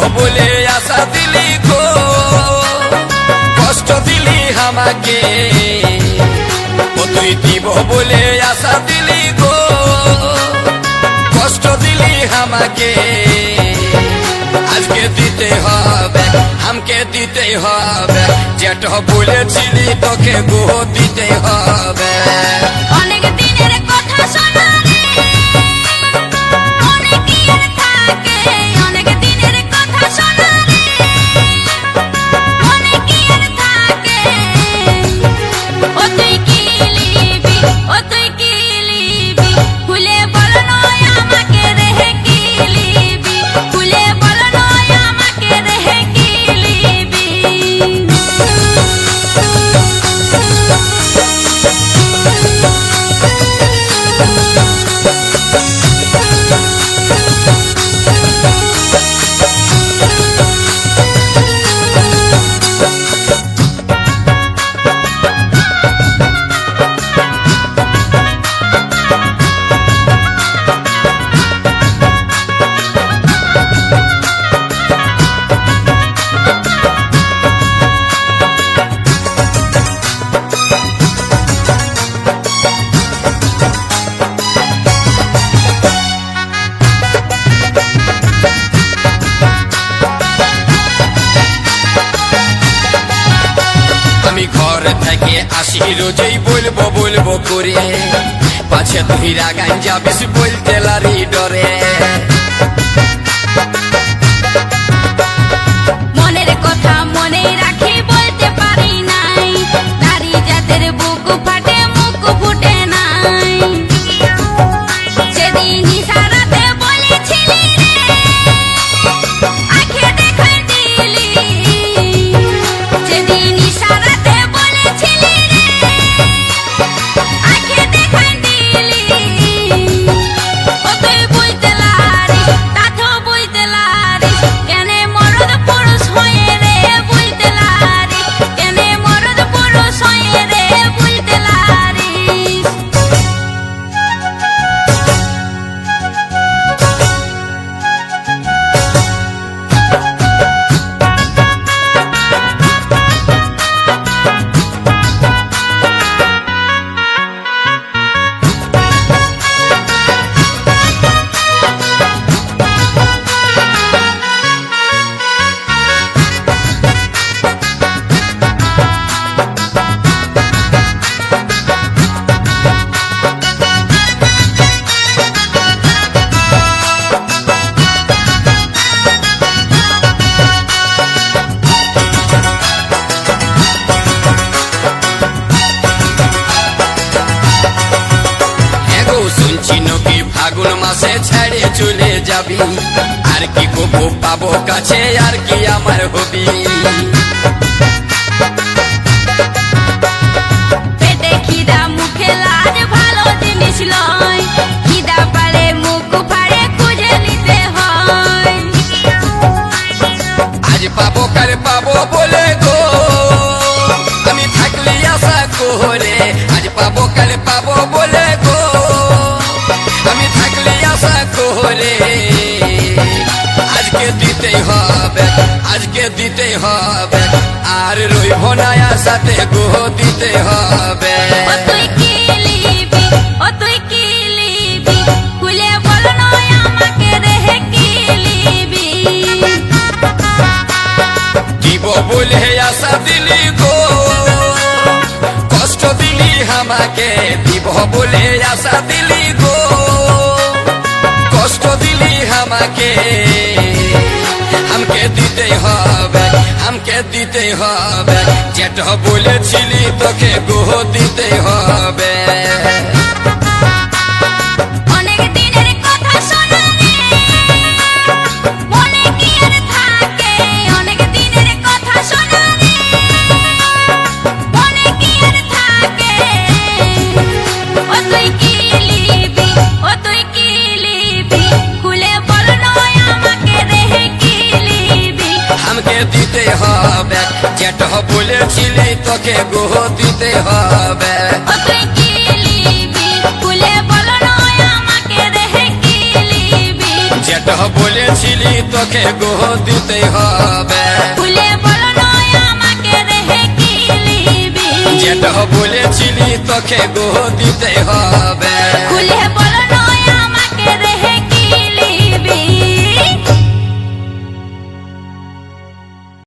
বলে আশা দিলি গো। কষ্ট দিলি আমাকে। ও তুই দিব বলে আশা দিলি গো। কষ্ট দিলি আমাকে। আজকে দিতে হবে, আমাকে দিতে হবে। যেটা বলেছিলি তোকে গো দিতে হবে। ঘর থেকে আসি রোজই বলব বলব করে। পাছে তুই রাগান যাবিস বলতে লারি ডরে। ছেড়ে চলে যাবি। আর কি কবু পাবো কাছে আর কি আমার হবি। পাবো কার পাবো বলে গো। আমি থাকলে আশা করে। আজ পাবো কার পাবো আশা করে আজকে দিতে হবে আজকে দিতে হবে আর রইব না আশাতে গো দিতে হবে ও তুই কি লিবি ও তুই কি লিবি খুলে বল নয় আমাকে রেহে কি লিবি দিব বলে আশা দিলি গো কষ্ট দিলি আমাকে দিব বলে আশা দিলি গো কষ্ট দিলি আমাকে। আমাকে দিতে হবে আমাকে দিতে হবে। যেটা বলেছিলি তোকে গুহ দিতে হবে। দিতে হবে। যেটা বলেছিলি তোকে গো দিতে হবে। যেটা বলে বলেছিলি তোকে গো দিতে হবে। যেটা বলেছিলি তোকে গো দিতে হবে। খুলে বলো